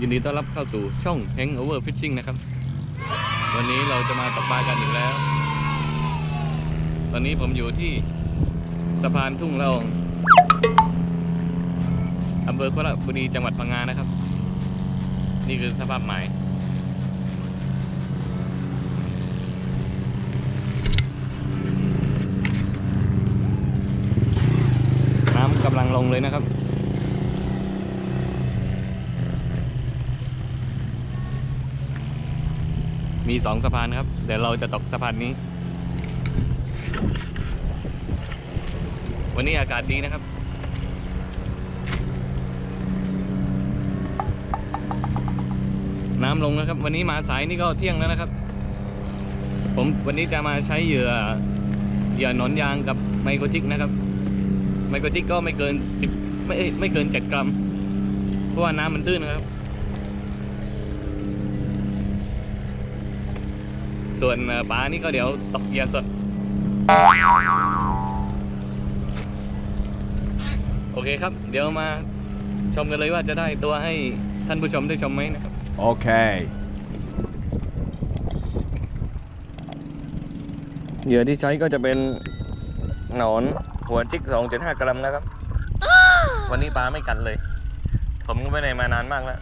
ยินดีต้อนรับเข้าสู่ช่อง Hangover Fishing นะครับ วันนี้เราจะมาตกปลากันอีกแล้ว ตอนนี้ผมอยู่ที่สะพานทุ่งละอองอำเภอกุระบุรีจังหวัดพังงานะครับ นี่คือสภาพหมายน้ำกำลังลงเลยนะครับ มีสองสะพานครับ เดี๋ยวเราจะตกสะพานนี้ วันนี้อากาศดีนะครับ น้ำลงแล้วครับ วันนี้มาสายนี่ก็เที่ยงแล้วนะครับ ผมวันนี้จะมาใช้เหยื่อเหยื่อหนอนยางกับไมโครจิกนะครับ ไมโครจิกก็ไม่เกินสิบไม่ไม่เกินเจ็ดกรัม เพราะว่าน้ำมันตื้นนะครับ ส่วนเอ่อปลานี่ก็เดี๋ยวตกเหยื่อสด โอเคครับ เดี๋ยวมาชมกันเลยว่าจะได้ตัวให้ท่านผู้ชมได้ชมไหมนะครับ Okay. เหยื่อที่ใช้ก็จะเป็นหนอนหัวจิก 2.5 กรัมนะครับ วันนี้ปลาไม่กัดเลย ผมก็ไม่ได้มานานมากแล้ว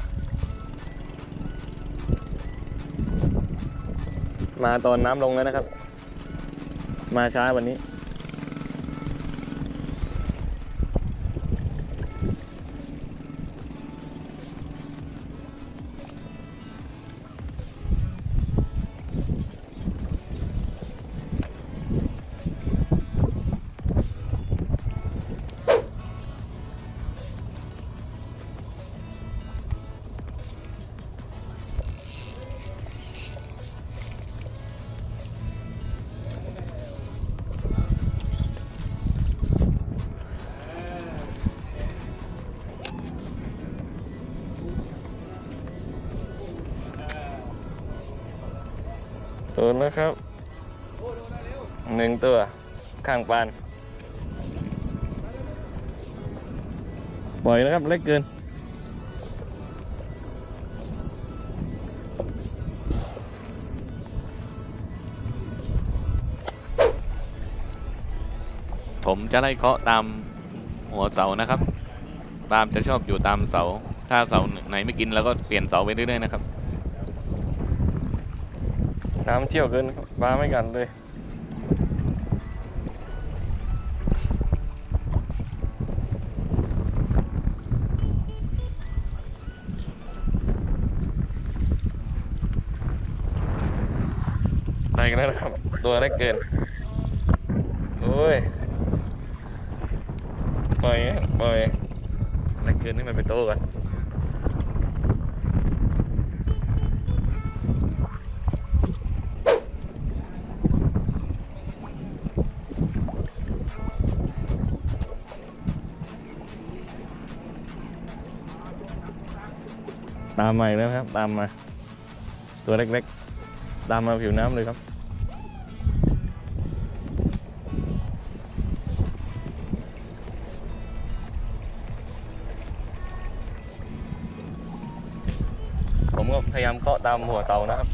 มาตอนน้ำลงแล้วนะครับ มาช้าวันนี้ ตัวนะครับหนึ่งตัว ข้างปาน ปล่อยนะครับ เล็กเกิน ผมจะไล่เคาะตามหัวเสานะครับ ตามจะชอบอยู่ตามเสา ถ้าเสาไหนไม่กินเราก็เปลี่ยนเสาไปเรื่อยๆนะครับ น้ำเชี่ยวเกินบปลาไม่กันเลยไปกันแล้วครับ ตัวเล็กเกิน โอ้ยปล่อยปล่อยเล็กเกินให้มันไปโตก่อน ตามมาอีกแล้วครับ ตามมา ตัวเล็กๆ ตามมาผิวน้ำเลยครับผมก็พยายามเคาะตามหัวเสานะครับ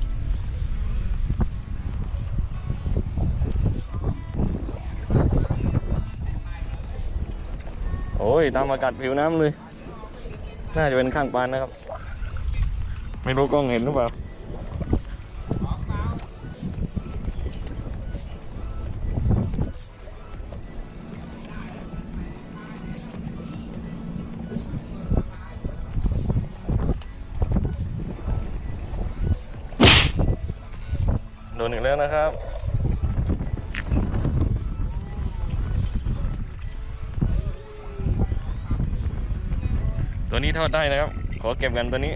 โอ้ย ตามอากาศผิวน้ำเลย น่าจะเป็นข้างปานนะครับ ไม่รู้กล้องเห็นหรือเปล่าโดนอีกแล้วนะครับตัวนี้ทอดได้นะครับ ขอเก็บกันตัวนี้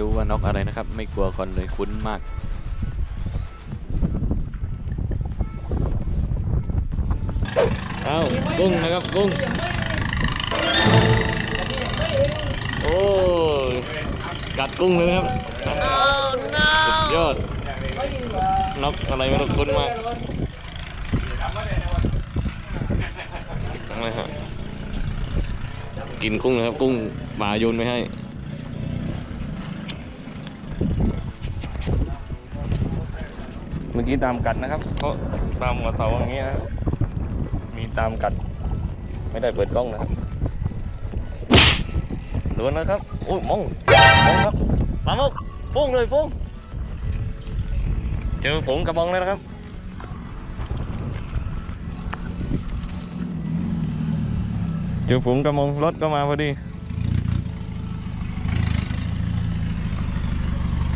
รู้ว่านกอะไรนะครับ ไม่กลัวคนเลยคุ้นมากเอากุ้งนะครับกุ้งโอ้ยกัดกุ้งเลยนะครับสุดยอดนกอะไรไม่รู้คุ้นมากอะฮะกินกุ้งนะครับกุ้งป่าโยนไม่ให้ กี้ตามกัดนะครับเพราตามหัวเสาอย่างนี้นะมีตามกัด ไม่ได้เปิดกล้องนะครับโดนนะครับโอ้ยมองมองครับปลาหมกปุ้งเลยปุ้งเจอผมกระบองแล้วนะครับเจอผมกระบองรถก็มาพอดี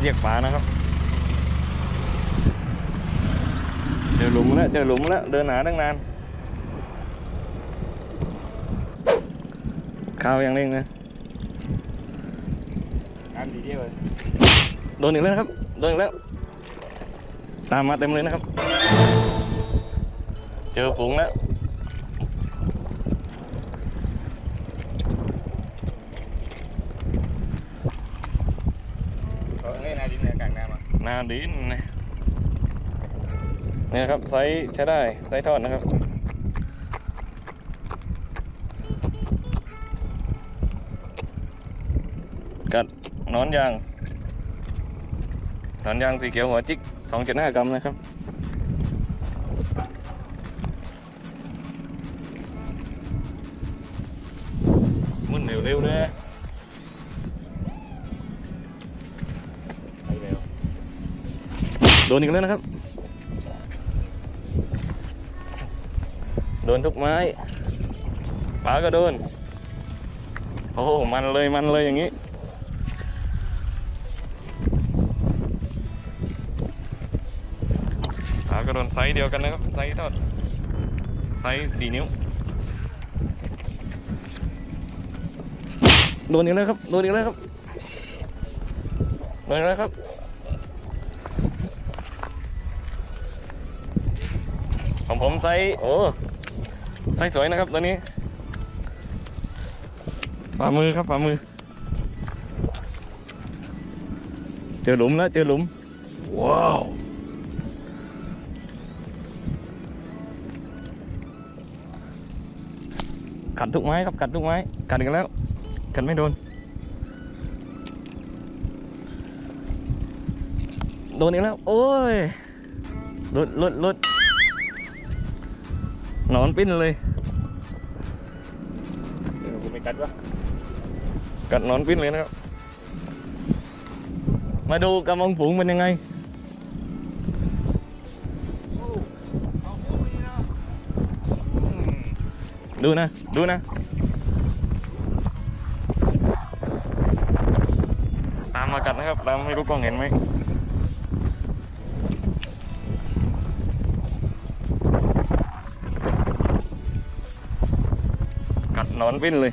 เรียกปลานะครับ เจ อหลุมแล้วเจอหลุมแล้วเดินหาตั้งนานข้าวยังเร่งนะน้ำดีเดียวเลยโดนอีกแล้วนะครับโดนอีกแล้ว ตามมาเต็มเลยนะครับ เจอฝูงแล้วเขาเล่นน้ำดีเนี่ยกลางน้ำอะหนาดินนะ เนี่ยครับไซส์ใช้ได้ไซส์ทอดนะครับกัดหนอนยางหนอนยางสีเขียวหัวจิก 2.5 กรัมนะครับมุ่นเร็วๆเลยไปเร็วโดนอีกแล้วนะครับ โดนทุกไม้ปลาก็โดน โอ้โหมันเลยมันเลยอย่างนี้ ปลาก็โดนไซส์เดียวกันนะครับ ไซส์เท่าไซส์สี่นิ้ว โดนอีกแล้วครับ โดนอีกแล้วครับ โดนอีกแล้วครับของผมไซส์โอ้ ไซส์สวยนะครับตัวนี้ฝ่ามือครับฝ่ามือ เจอหลุมแล้วเจอหลุม ว้าวกัดทุกไม้ครับกัดทุกไม้กัดอีกแล้วกัดไม่โดน โดนอีกแล้ว โอ้ยลุดลุดลุด นอนปิ้นเลยเดี๋ยวกูไม่กัดวะกัดหนอนปิ้นเลยนะครับ มาดูกำมังฝูงเป็นยังไงดูนะ ดูนะ ตามมากัดนะครับตามให้ลูกกล้องเห็นไหม กัดนอนวิ่นเลย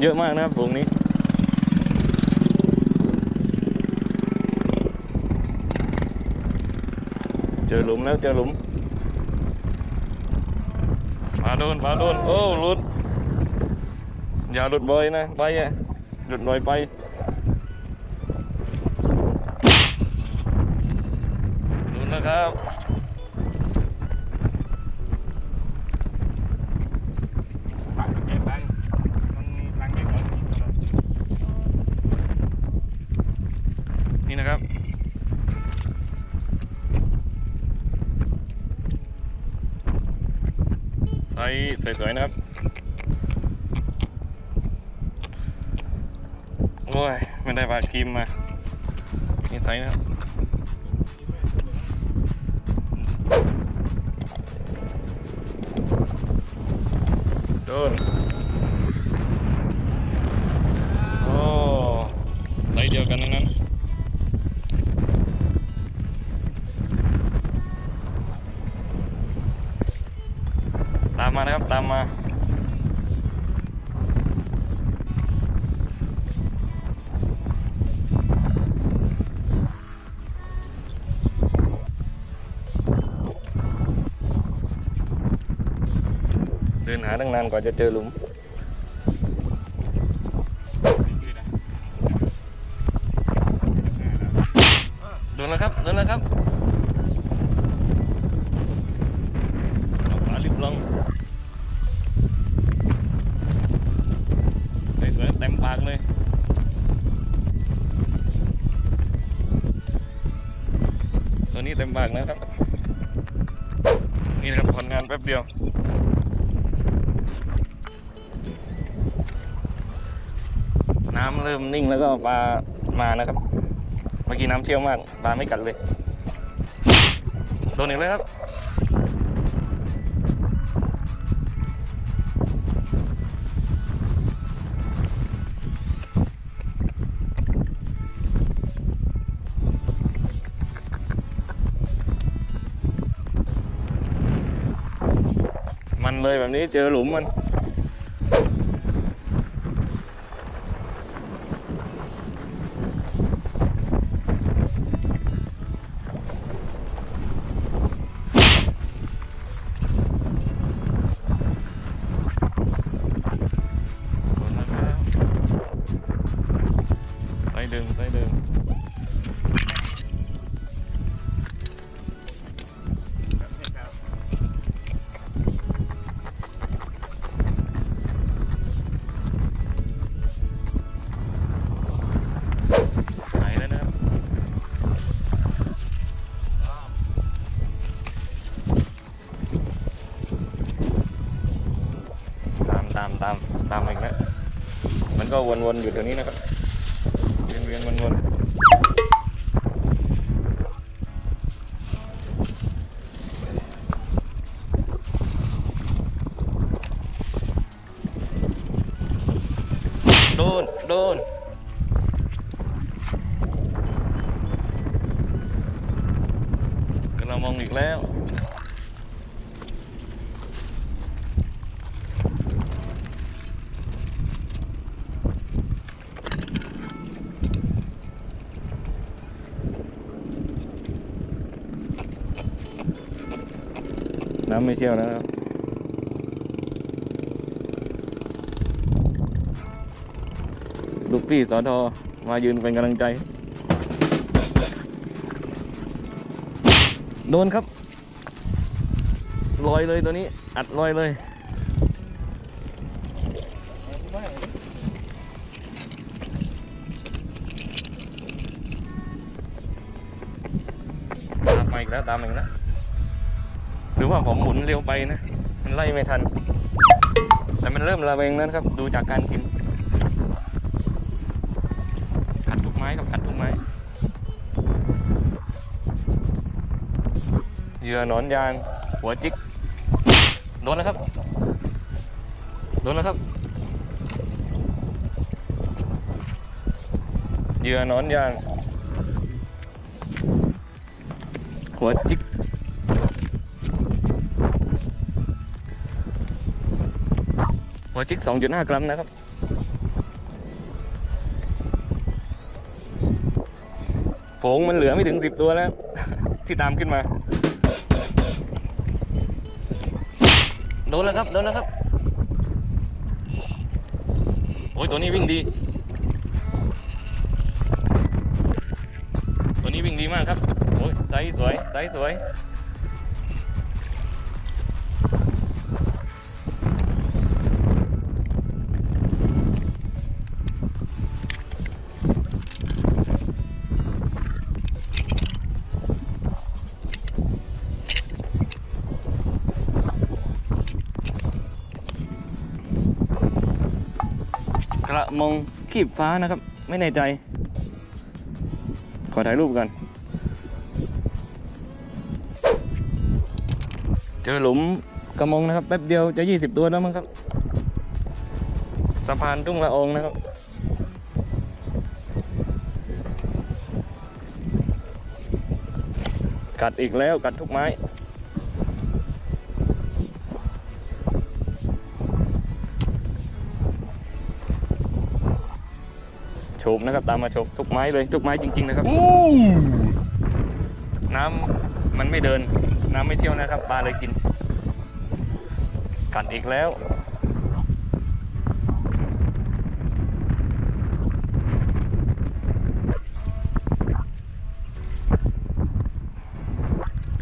เยอะมากนะครับฝูงนี้ เจอหลุมแล้วเจอหลุมปลาโดนปลาโดนโอ้หลุด อย่าหลุดบ่อยนะไปอะหลุดบ่อยไปหลุดนะครับ ปักเจ็บบ้างมันมีทางเด็กเรากินตลอด นี่นะครับ ไซ สวยๆนะครับ โอ้ย ไม่ได้บาดครีมมานี่ไซส์นะครับโดน ตามมาเดินหาตั้งนานกว่าจะเจอหลุม โดนแล้วครับ โดนแล้วครับเอาขาลิบลง ตัวนี้เต็มากนะครับ นี่นะครับผลงานแป๊บเดียว น้ำเริ่มนิ่งแล้วก็ปลามานะครับ เมื่อกี้น้ำเชี่ยวมากปลาไม่กัดเลยโดนอีกแล้วครับ เลยแบบนี้เจอหลุมมัน ตามตามอีกแล้วมันก็วนๆอยู่แถวนี้นะครับเวียนเวียนวน น้ำไม่เชี่ยวนะครับลูกพี่สอทอมายืนเป็นกำลังใจ โดนครับลอยเลยตัวนี้ อัดลอยเลยตามมาอีกแล้วตามมาอีกแล้ว รือว่าผมหมุนเร็วไปนะ มันไล่ไม่ทัน แต่มันเริ่มระแวงแล้วนครับ ดูจากการกินกัดทุกไม้กับกัดทุกไม้เหยื่อหนอนยาง หัวจิกโดนแล้วครับโดนแล้วครับเหยื่อหนอนยาง หัวจิก หัวจิก 2.5 กรัมนะครับ โฝงมันเหลือไม่ถึง 10 ตัวแล้ว ที่ตามขึ้นมา โดนแล้วครับ โดนแล้วครับ โอ้ย ตัวนี้วิ่งดี ตัวนี้วิ่งดีมากครับ โอ้ยไซส์สวยไซส์สวย กระมงขีบฟ้านะครับ ไม่แน่ใจ ขอถ่ายรูปกัน เจอหลุมกระมงนะครับ แป๊บเดียวจะ 20 ตัวแล้วมั้งครับ สะพานทุ่งละองนะครับกัดอีกแล้วกัดทุกไม้ บนะครับ ตามมาโฉบทุกไม้เลยทุกไม้จริง ๆ นะครับน้ำมันไม่เดิน น้ำไม่เที่ยวนะครับปลาเลยกิน กัดอีกแล้ว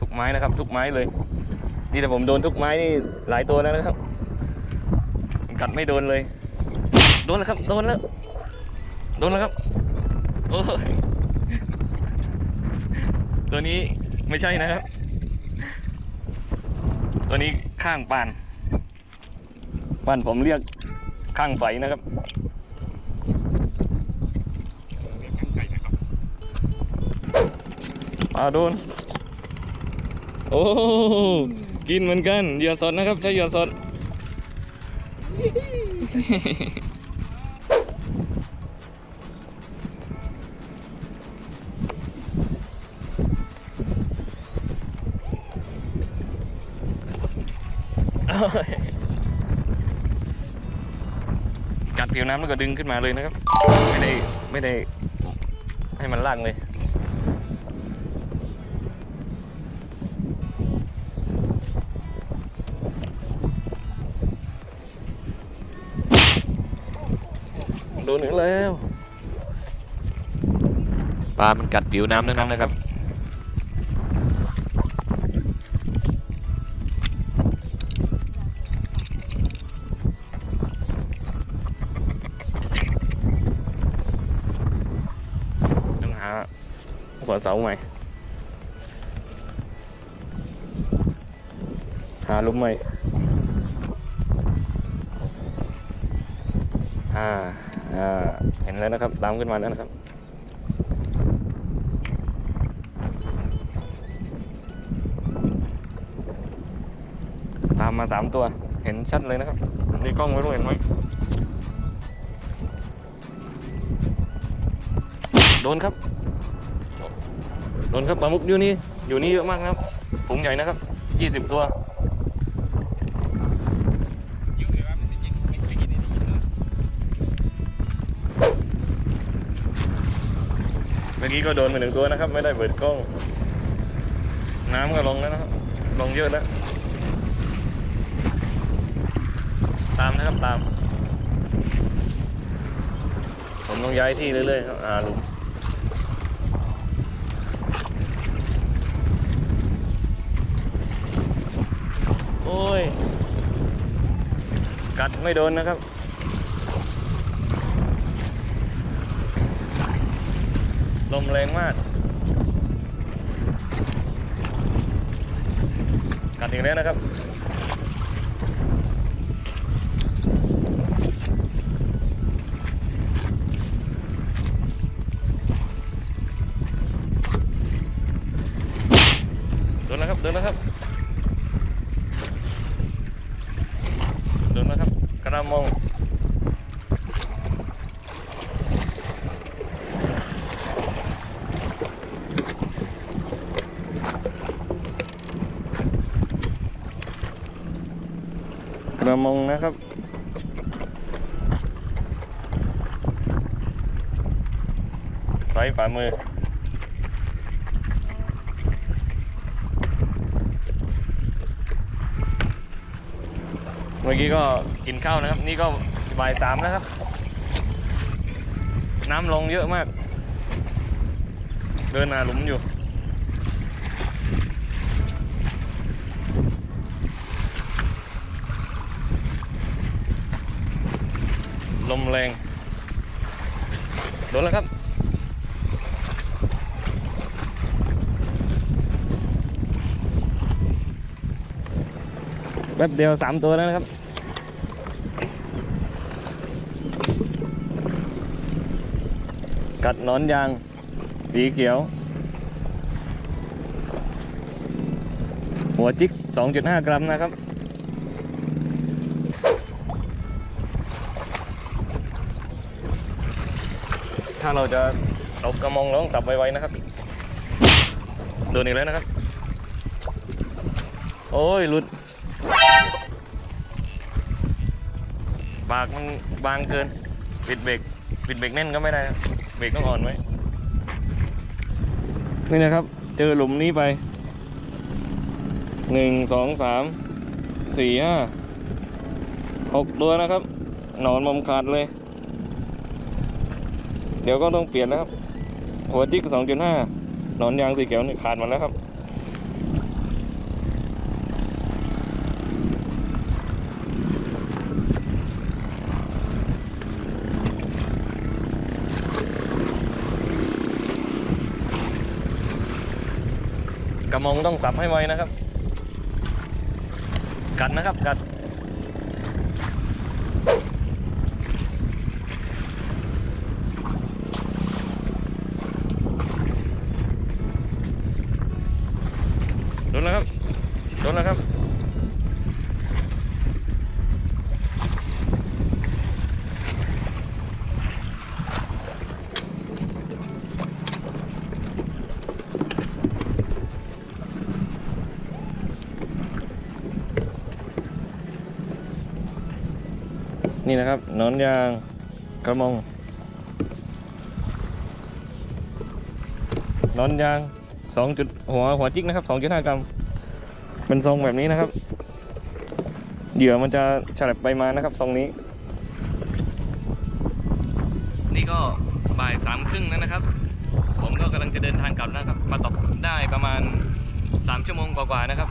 ทุกไม้นะครับทุกไม้เลยนี่แต่ผมโดนทุกไม้นี่หลายตัวแล้วนะครับ กัดไม่โดนเลย โดนแล้วครับโดนแล้ว โดนแล้วครับ โอ้ย ตัวนี้ไม่ใช่นะครับ ตัวนี้ข้างปานบ้านผมเรียกข้างไฟนะครับปลาโดน โอ้ กินเหมือนกันเหยื่อสดนะครับ ใช้เหยื่อสด กัดผิวน้ำแล้วก็ดึงขึ้นมาเลยนะครับ ไม่ได้ไม่ได้ให้มันลากเลยโดนอีกแล้ว ปลา มันกัดผิวน้ำทั้งนั้นนะครับ ใหม่ หาหลุมใหม่ อ่า อ่า เห็นแล้วนะครับ ตามขึ้นมาแล้วนะครับตามมาสามตัว เห็นชัดเลยนะครับนี่กล้องไม่รู้เห็นไหมโดนครับโด นครับปลามุกอยู่นี่อยู่นี่เยอะมากนะครับถุงใหญ่นะครับยี่สิบตัวเมื่อกี้ก็โดนไปหนึ่งตัวนะครับ ไม่ได้เปิดกล้อง น้ำก็ลงแล้วนะครับ ลงเยอะแล้ว ตามนะครับตาม ผมต้องย้ายที่เรื่อยๆครับอ่าลุง โอ้ย กัดไม่โดนนะครับลมแรงมาก กัดอีกแล้วนะครับ โดนแล้วครับ โดนแล้วครับ โดนแล้วครับ กระมองกระมงนะครับใส่ฝ่ามือ มื่อกี้ก็กินข้าวนะครับ นี่ก็บ่ายสามนะครับ น้ำลงเยอะมาก เดินหนาหลุมอยู่ ลมแรง โดนแล้วครับ แป๊บเดียวสามตัวแล้วนะครับกัดนอนยาง สีเขียว หัวจิก 2.5 กรัมนะครับ ถ้าเราจะเอากระมองเราต้องสับไวๆนะครับโดนอีกแล้วนะครับ โอ้ยหลุด ปากมันบางเกิน ปิดเบรกปิดเบรกแน่นก็ไม่ได้ครับเบรกต้องอ่อนไว้นี่นะครับ เจอหลุมนี้ไปหนึ่งสองสามสี่ห้าหกตัวนะครับ หนอนมอมขาดเลย เดี๋ยวก็ต้องเปลี่ยนแล้วครับ หัวจิกสองจุดห้าหนอนยางสีเขียวนี่ขาดมาแล้วครับ กระมองต้องสับให้ไวนะครับ กัดนะครับกัดโด นอนยางกระมงนอนยางสองจุดหัวหัวจิกนะครับสองจุดห้ากรัมเป็นทรงแบบนี้นะครับเหยื่อมันจะฉลับไปมานะครับ ทรงนี้ นี่ก็บ่ายสามครึ่งแล้วนะครับ ผมก็กำลังจะเดินทางกลับนะครับ มาตกได้ประมาณสามชั่วโมงกว่าๆนะครับ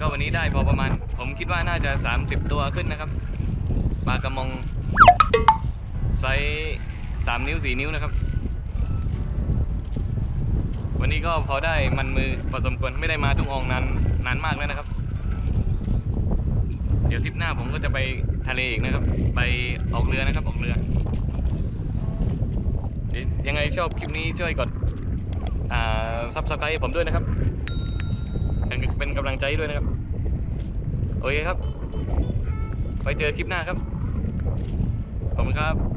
ก็วันนี้ได้พอประมาณ ผมคิดว่าน่าจะ30ตัวขึ้นนะครับ ปลากระมงไซส์สามนิ้วสี่นิ้วนะครับ วันนี้ก็พอได้มันมือพอสมควรไม่ได้มาทุกอองนานนานมากแล้วนะครับ เดี๋ยวทริปหน้าผมก็จะไปทะเลอีกนะครับ ไปออกเรือนะครับออกเรือยังไงชอบคลิปนี้ช่วยกดอ่าซับสไครต์ผมด้วยนะครับ เป็นกำลังใจด้วยนะครับ โอเคครับ ไปเจอคลิปหน้าครับ ขอบคุณครับ